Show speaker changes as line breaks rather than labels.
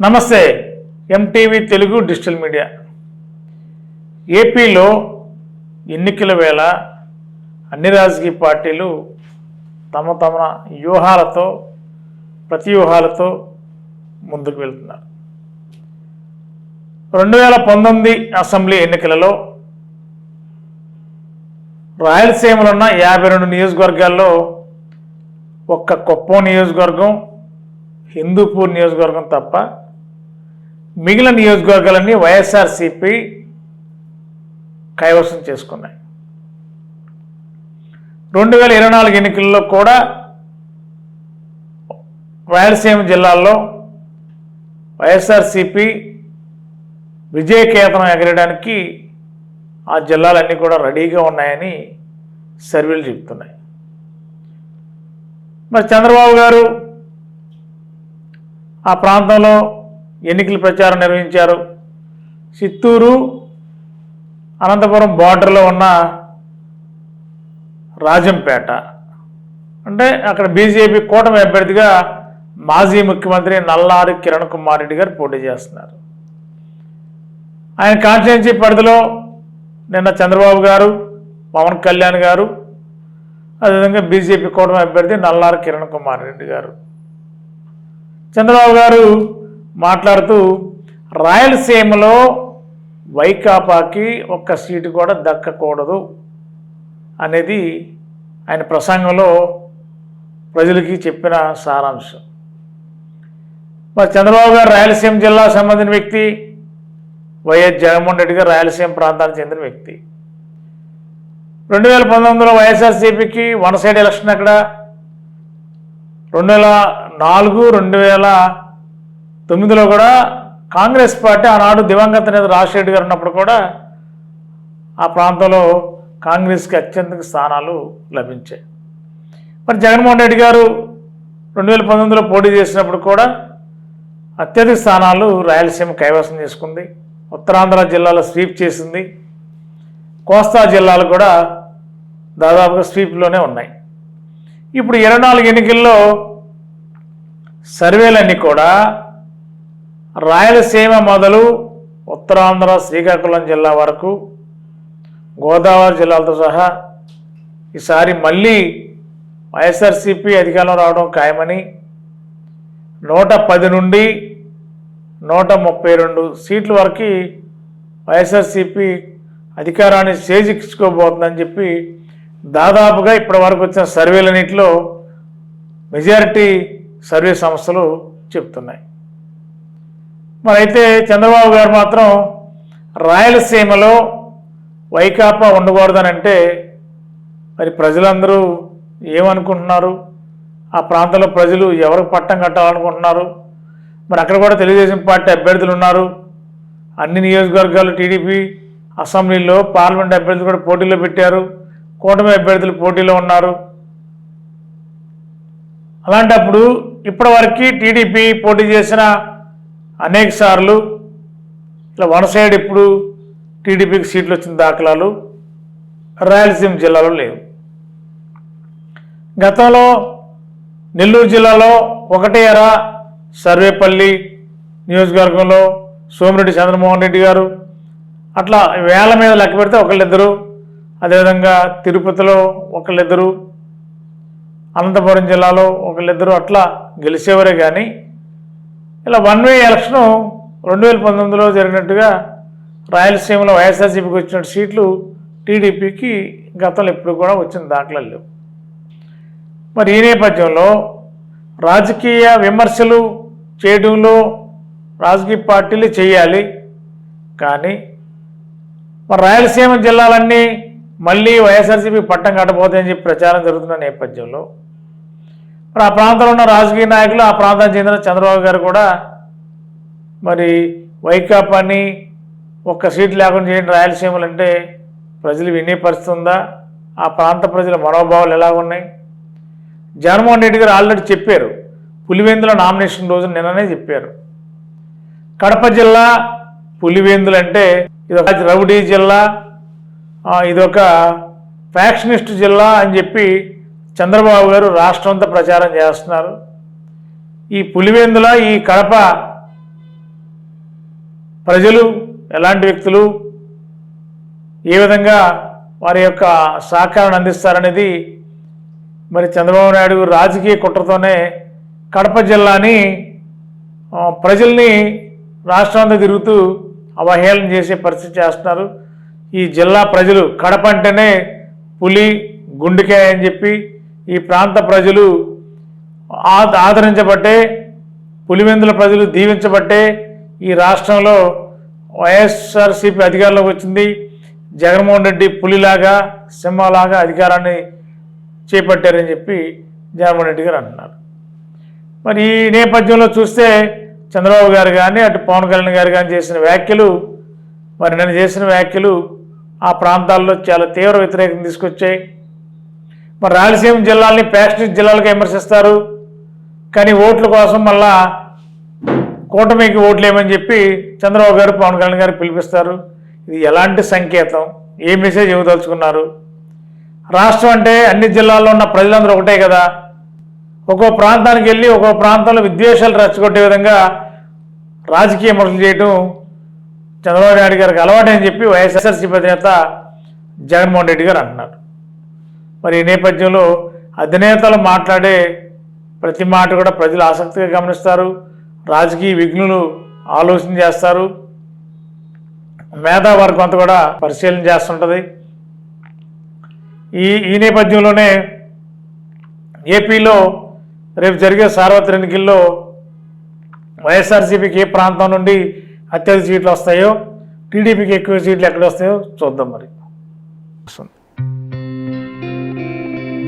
నమస్తే MTV Telugu digital media. ఏపీలో ఎన్నికల వేళ అన్ని రాజకీయ పార్టీలు తమ తమ వ్యూహాలతో ప్రతి వ్యూహాలతో ముందుకు వెళ్తున్నారు. రెండు వేల పంతొమ్మిది అసెంబ్లీ ఎన్నికలలో రాయలసీమలో ఉన్న యాభై రెండు నియోజకవర్గాల్లో ఒక్క కుప్పం నియోజకవర్గం హిందూపూర్ నియోజకవర్గం తప్ప మిగిలిన నియోజకవర్గాలన్నీ వైఎస్ఆర్సిపి కైవసం చేసుకున్నాయి. రెండు వేల ఇరవై నాలుగు ఎన్నికల్లో కూడా రాయలసీమ జిల్లాల్లో వైఎస్ఆర్సిపి విజయకేతనం ఎగరడానికి ఆ జిల్లాలన్నీ కూడా రెడీగా ఉన్నాయని సర్వేలు చెబుతున్నాయి. మరి చంద్రబాబు గారు ఆ ప్రాంతంలో ఎన్నికల ప్రచారం నిర్వహించారు. చిత్తూరు అనంతపురం బార్డర్లో ఉన్న రాజంపేట. అంటే అక్కడ బీజేపీ కూటమి అభ్యర్థిగా మాజీ ముఖ్యమంత్రి నల్లారి కిరణ్ కుమార్ రెడ్డి గారు పోటీ చేస్తున్నారు. ఆయన కాన్స్టిట్యున్సీ పరిధిలో నిన్న చంద్రబాబు గారు పవన్ కళ్యాణ్ గారు అదేవిధంగా బీజేపీ కూటమి అభ్యర్థి నల్లారి కిరణ్ కుమార్ రెడ్డి గారు. చంద్రబాబు గారు మాట్లాడుతూ రాయలసీమలో వైకాపాకి ఒక్క సీటు కూడా దక్కకూడదు అనేది ఆయన ప్రసంగంలో ప్రజలకి చెప్పిన సారాంశం. మరి చంద్రబాబు గారు రాయలసీమ జిల్లా సంబంధించిన వ్యక్తి వైఎస్ జగన్మోహన్ రెడ్డి గారు రాయలసీమ ప్రాంతానికి చెందిన వ్యక్తి. రెండు వేల పంతొమ్మిదిలో వైఎస్ఆర్సీపీకి వన్ సైడ్ ఎలక్షన్ అక్కడ రెండు వేల నాలుగు రెండు వేల తొమ్మిదిలో కూడా కాంగ్రెస్ పార్టీ ఆనాడు దివంగత నేత రాజశేఖర్ గారు ఉన్నప్పుడు కూడా ఆ ప్రాంతంలో కాంగ్రెస్కి అత్యంత స్థానాలు లభించాయి. మరి జగన్మోహన్ రెడ్డి గారు రెండు వేల పంతొమ్మిదిలో పోటీ చేసినప్పుడు కూడా అత్యధిక స్థానాలు రాయలసీమ కైవసం చేసుకుంది. ఉత్తరాంధ్ర జిల్లాలో స్వీప్ చేసింది. కోస్తా జిల్లాలు కూడా దాదాపుగా స్వీప్లోనే ఉన్నాయి. ఇప్పుడు ఇరవై నాలుగు ఎన్నికల్లో సర్వేలన్నీ కూడా రాయలసీమ మొదలు ఉత్తరాంధ్ర శ్రీకాకుళం జిల్లా వరకు గోదావరి జిల్లాలతో సహా ఈసారి మళ్ళీ వైఎస్ఆర్సీపీ అధికారంలో రావడం ఖాయమని నూట పది నుండి నూట ముప్పై రెండు సీట్ల వరకు వైఎస్ఆర్సీపీ అధికారాన్ని చేజిక్చుకోబోతుందని చెప్పి దాదాపుగా ఇప్పటి వరకు వచ్చిన సర్వేలన్నింటిలో మెజారిటీ సర్వే సంస్థలు చెప్తున్నాయి. మరి అయితే చంద్రబాబు గారు మాత్రం రాయలసీమలో వైకాపా ఉండకూడదనంటే మరి ప్రజలందరూ ఏమనుకుంటున్నారు? ఆ ప్రాంతంలో ప్రజలు ఎవరికి పట్టం కట్టాలనుకుంటున్నారు? మరి అక్కడ కూడా తెలుగుదేశం పార్టీ అభ్యర్థులు ఉన్నారు. అన్ని నియోజకవర్గాలు టీడీపీ అసెంబ్లీలో పార్లమెంట్ అభ్యర్థులు కూడా పోటీలో పెట్టారు. కూటమి అభ్యర్థులు పోటీలో ఉన్నారు. అలాంటప్పుడు ఇప్పటివరకు టీడీపీ పోటీ చేసిన అనేక సార్లు ఇట్లా వన్ సైడ్ ఇప్పుడు టీడీపీకి సీట్లు వచ్చిన దాఖలాలు రాయలసీమ జిల్లాలో లేవు. గతంలో నెల్లూరు జిల్లాలో ఒకటే ఎర సర్వేపల్లి నియోజకవర్గంలో సోమిరెడ్డి చంద్రమోహన్ రెడ్డి గారు. అట్లా వేల మీద లెక్క పెడితే ఒకళ్ళిద్దరు అదేవిధంగా తిరుపతిలో ఒకళ్ళిద్దరు అనంతపురం జిల్లాలో ఒకళ్ళిద్దరు అట్లా గెలిచేవారే కానీ ఇలా వన్ వే ఎలక్షను రెండు వేల పంతొమ్మిదిలో జరిగినట్టుగా రాయలసీమలో వైఎస్ఆర్సీపీకి వచ్చిన సీట్లు టీడీపీకి గతంలో ఎప్పుడు కూడా వచ్చిన దాఖలాలు లేవు. మరి ఈ నేపథ్యంలో రాజకీయ విమర్శలు చేయడంలో రాజకీయ పార్టీలు చేయాలి. కానీ మరి రాయలసీమ జిల్లాలన్నీ మళ్ళీ వైఎస్ఆర్సీపీ పట్టం కట్టబోతాయని చెప్పి ప్రచారం జరుగుతున్న నేపథ్యంలో మరి ఆ ప్రాంతంలో ఉన్న రాజకీయ నాయకులు ఆ ప్రాంతానికి చెందిన చంద్రబాబు గారు కూడా మరి వైకాపాని ఒక్క సీట్ లేకుండా చేయండి రాయలసీమలు అంటే ప్రజలు వినే పరిస్థితి ఉందా? ఆ ప్రాంత ప్రజల మనోభావాలు ఎలా ఉన్నాయి? జగన్మోహన్ రెడ్డి గారు ఆల్రెడీ చెప్పారు పులివెందుల నామినేషన్ రోజు నిన్ననే చెప్పారు. కడప జిల్లా పులివెందులు అంటే ఇదొక రౌడీ జిల్లా ఇదొక ఫ్యాక్షనిస్ట్ జిల్లా అని చెప్పి చంద్రబాబు గారు రాష్ట్రం అంతా ప్రచారం చేస్తున్నారు. ఈ పులివెందుల ఈ కడప ప్రజలు ఎలాంటి వ్యక్తులు ఏ విధంగా వారి యొక్క సహకారాన్ని అందిస్తారనేది మరి చంద్రబాబు నాయుడు రాజకీయ కుట్రతోనే కడప జిల్లాని ప్రజల్ని రాష్ట్రం తిరుగుతూ అవహేళన చేసే పరిస్థితి చేస్తున్నారు. ఈ జిల్లా ప్రజలు కడప అంటేనే పులి గుండెకాయ అని చెప్పి ఈ ప్రాంత ప్రజలు ఆ- ఆదరించబట్టే పులివెందుల ప్రజలు దీవించబట్టే ఈ రాష్ట్రంలో వైఎస్ఆర్సీపీ అధికారంలోకి వచ్చింది. జగన్మోహన్ రెడ్డి పులిలాగా సింహలాగా అధికారాన్ని చేపట్టారని చెప్పి జగన్మోహన్ రెడ్డి గారు అంటున్నారు. మరి ఈ నేపథ్యంలో చూస్తే చంద్రబాబు గారు కానీ అటు పవన్ కళ్యాణ్ గారు కానీ చేసిన వ్యాఖ్యలు మరి నేను చేసిన వ్యాఖ్యలు ఆ ప్రాంతాల్లో చాలా తీవ్ర వ్యతిరేకం తీసుకొచ్చాయి. మరి రాయలసీమ జిల్లాల్ని ప్యాస్టిక్ జిల్లాలుగా విమర్శిస్తారు. కానీ ఓట్ల కోసం మళ్ళా కూటమికి ఓట్లేమని చెప్పి చంద్రబాబు గారు పవన్ కళ్యాణ్ గారు పిలిపిస్తారు. ఇది ఎలాంటి సంకేతం? ఏ మెసేజ్ ఇవ్వదలుచుకున్నారు? రాష్ట్రం అంటే అన్ని జిల్లాల్లో ఉన్న ప్రజలందరూ ఒకటే కదా. ఒక్కో ప్రాంతానికి వెళ్ళి ఒక్కో ప్రాంతంలో విద్వేషాలు రచ్చగొట్టే విధంగా రాజకీయ విమర్శలు చేయటం చంద్రబాబు నాయుడు గారికి అలవాటు అని చెప్పి వైఎస్ఆర్సీపీ అధినేత జగన్మోహన్ రెడ్డి గారు అంటున్నారు. మరి ఈ నేపథ్యంలో అధినేతలు మాట్లాడే ప్రతి మాట కూడా ప్రజలు ఆసక్తిగా గమనిస్తారు. రాజకీయ విఘ్నులు ఆలోచన చేస్తారు. మేధావర్గం అంతా కూడా పరిశీలన చేస్తుంటుంది. ఈ ఈ నేపథ్యంలోనే ఏపీలో రేపు జరిగే సార్వత్రిక ఎన్నికల్లో వైఎస్ఆర్సీపీకి ఏ ప్రాంతం నుండి అత్యధిక సీట్లు వస్తాయో టీడీపీకి ఎక్కువ సీట్లు ఎక్కడ వస్తాయో చూద్దాం మరి.